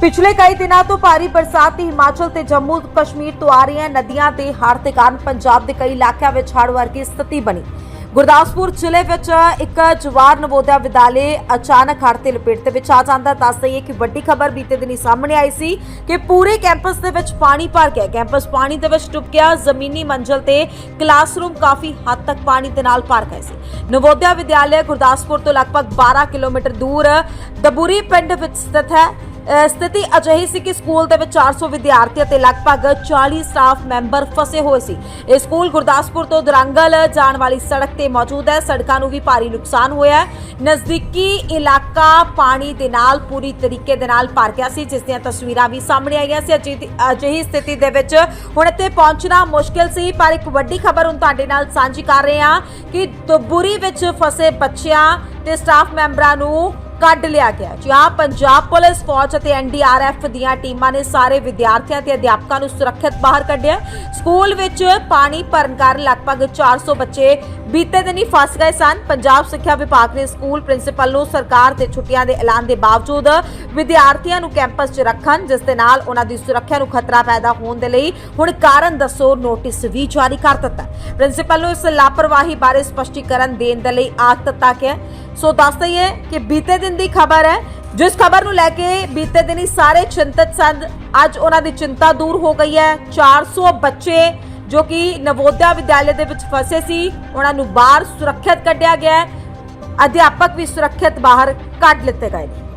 ਪਿਛਲੇ ਕਈ ਦਿਨਾਂ ਤੋਂ ਭਾਰੀ ਬਰਸਾਤ ਤੇ ਹਿਮਾਚਲ ਤੇ ਜੰਮੂ ਕਸ਼ਮੀਰ ਤੋਂ ਆ ਰਹੀਆਂ ਨਦੀਆਂ ਦੇ ਹੜ੍ਹ ਦੇ ਕਾਰਨ ਪੰਜਾਬ ਦੇ ਕਈ ਇਲਾਕਿਆਂ ਵਿੱਚ ਹੜ੍ਹ ਵਰਗੀ ਸਥਿਤੀ ਬਣੀ। ਗੁਰਦਾਸਪੁਰ ਜ਼ਿਲ੍ਹੇ ਵਿੱਚ ਇੱਕ ਜਵਾਰ ਨਵੋਦਿਆ ਵਿਦਿਆਲੇ ਅਚਾਨਕ ਹੜ੍ਹ ਤੇ ਲਪੇਟ ਦੇ ਵਿੱਚ ਆ ਜਾਂਦਾ। ਦੱਸ ਦਈਏ ਕਿ ਵੱਡੀ ਖਬਰ ਬੀਤੇ ਦਿਨੀ ਸਾਹਮਣੇ ਆਈ ਸੀ ਕਿ ਪੂਰੇ ਕੈਂਪਸ ਦੇ ਵਿੱਚ ਪਾਣੀ ਭਰ ਗਿਆ। ਕੈਂਪਸ ਪਾਣੀ ਦੇ ਵਿੱਚ ਡੁੱਬ ਗਿਆ। ਜ਼ਮੀਨੀ ਮੰਜ਼ਲ ਤੇ ਕਲਾਸਰੂਮ ਕਾਫੀ ਹੱਦ ਤੱਕ ਪਾਣੀ ਦੇ ਨਾਲ ਭਰ ਗਏ ਸੀ। ਨਵੋਦਿਆ ਵਿਦਿਆਲੇ ਗੁਰਦਾਸਪੁਰ ਤੋਂ ਲਗਭਗ 12 ਕਿਲੋਮੀਟਰ ਦੂਰ ਦਬੂਰੀ ਪਿੰਡ ਵਿੱਚ ਸਥਿਤ ਹੈ। ਸਥਿਤੀ ਅਜਿਹੀ ਸੀ ਕਿ ਸਕੂਲ ਦੇ ਵਿੱਚ 400 ਵਿਦਿਆਰਥੀ ਅਤੇ ਲਗਭਗ 40 ਸਟਾਫ ਮੈਂਬਰ ਫਸੇ ਹੋਏ ਸੀ। ਇਹ ਸਕੂਲ ਗੁਰਦਾਸਪੁਰ ਤੋਂ ਦਰੰਗਲ ਜਾਣ ਵਾਲੀ ਸੜਕ ਤੇ ਮੌਜੂਦ ਹੈ। ਸੜਕਾਂ ਨੂੰ ਵੀ ਭਾਰੀ ਨੁਕਸਾਨ ਹੋਇਆ ਹੈ। ਨਜ਼ਦੀਕੀ ਇਲਾਕਾ ਪਾਣੀ ਦੇ ਨਾਲ ਪੂਰੀ ਤਰੀਕੇ ਦੇ ਨਾਲ ਭਰ ਗਿਆ ਸੀ, ਜਿਸ ਦੀਆਂ ਤਸਵੀਰਾਂ ਵੀ ਸਾਹਮਣੇ ਆਈਆਂ ਸੀ। ਅਜਿਹੀ ਅਜਿਹੀ ਸਥਿਤੀ ਦੇ ਵਿੱਚ ਹੁਣ ਇੱਥੇ ਪਹੁੰਚਣਾ ਮੁਸ਼ਕਿਲ ਸੀ, ਪਰ ਇੱਕ ਵੱਡੀ ਖਬਰ ਹੁਣ ਤੁਹਾਡੇ ਨਾਲ ਸਾਂਝੀ ਕਰ ਰਹੇ ਹਾਂ ਕਿ ਦਬੂਰੀ ਵਿੱਚ ਫਸੇ ਬੱਚਿਆਂ ਤੇ ਸਟਾਫ ਮੈਂਬਰਾਂ ਨੂੰ ਕੱਢ ਲਿਆ ਗਿਆ ਜੀ ਪੰਜਾਬ ਪੁਲਿਸ ਫੌਜ ਅਤੇ ਐਨਡੀਆਰਐਫ ਦੀਆਂ ਟੀਮਾਂ ਨੇ ਸਾਰੇ ਵਿਦਿਆਰਥੀਆਂ ਤੇ ਅਧਿਆਪਕਾਂ ਨੂੰ ਸੁਰੱਖਿਅਤ ਬਾਹਰ ਕੱਢਿਆ ਸਕੂਲ ਵਿੱਚ ਪਾਣੀ ਭਰਨ ਕਾਰਨ ਲਗਭਗ 400 ਬੱਚੇ ਬੀਤੇ ਦਿਨੀ ਫਸ ਗਏ ਸਨ। ਪੰਜਾਬ ਸਿੱਖਿਆ ਵਿਭਾਗ ਨੇ ਸਕੂਲ ਪ੍ਰਿੰਸੀਪਲ ਨੂੰ ਸਰਕਾਰ ਦੇ ਛੁੱਟੀਆਂ ਦੇ ਐਲਾਨ ਦੇ ਬਾਵਜੂਦ ਵਿਦਿਆਰਥੀਆਂ ਨੂੰ ਕੈਂਪਸ 'ਚ ਰੱਖਣ, ਜਿਸ ਦੇ ਨਾਲ ਉਹਨਾਂ ਦੀ ਸੁਰੱਖਿਆ ਨੂੰ ਖਤਰਾ ਪੈਦਾ ਹੋਣ ਦੇ ਲਈ ਹੁਣ ਕਾਰਨ ਦੱਸੋ, ਨੋਟਿਸ ਵੀ ਜਾਰੀ ਕਰ ਦਿੱਤਾ ਪ੍ਰਿੰਸੀਪਲ ਨੂੰ ਇਸ ਲਾਪਰਵਾਹੀ ਬਾਰੇ ਸਪਸ਼ਟੀਕਰਨ ਦੇਣ ਦੇ ਲਈ ਆਖ ਦਿੱਤਾ ਗਿਆ ਸੋ ਦੱਸ ਦਈਏ ਕਿ ਬੀਤੇ ਦਿਨ ਦੀ ਖਬਰ ਹੈ, ਜਿਸ ਖਬਰ ਨੂੰ ਲੈ ਕੇ ਬੀਤੇ ਦਿਨੀ ਸਾਰੇ ਚਿੰਤਤ ਸਨ। ਅੱਜ ਉਹਨਾਂ ਦੀ ਚਿੰਤਾ ਦੂਰ ਹੋ ਗਈ ਹੈ। 400 ਬੱਚੇ ਜੋ ਕਿ ਨਵੋਦਿਆ ਵਿਦਿਆਲੇ ਦੇ ਵਿੱਚ ਫਸੇ ਸੀ, ਉਹਨਾਂ ਨੂੰ ਬਾਹਰ ਸੁਰੱਖਿਅਤ ਕੱਢਿਆ ਗਿਆ ਹੈ। ਅਧਿਆਪਕ ਵੀ ਸੁਰੱਖਿਅਤ ਬਾਹਰ ਕੱਢ ਲਿੱਤੇ ਗਏ ਨੇ।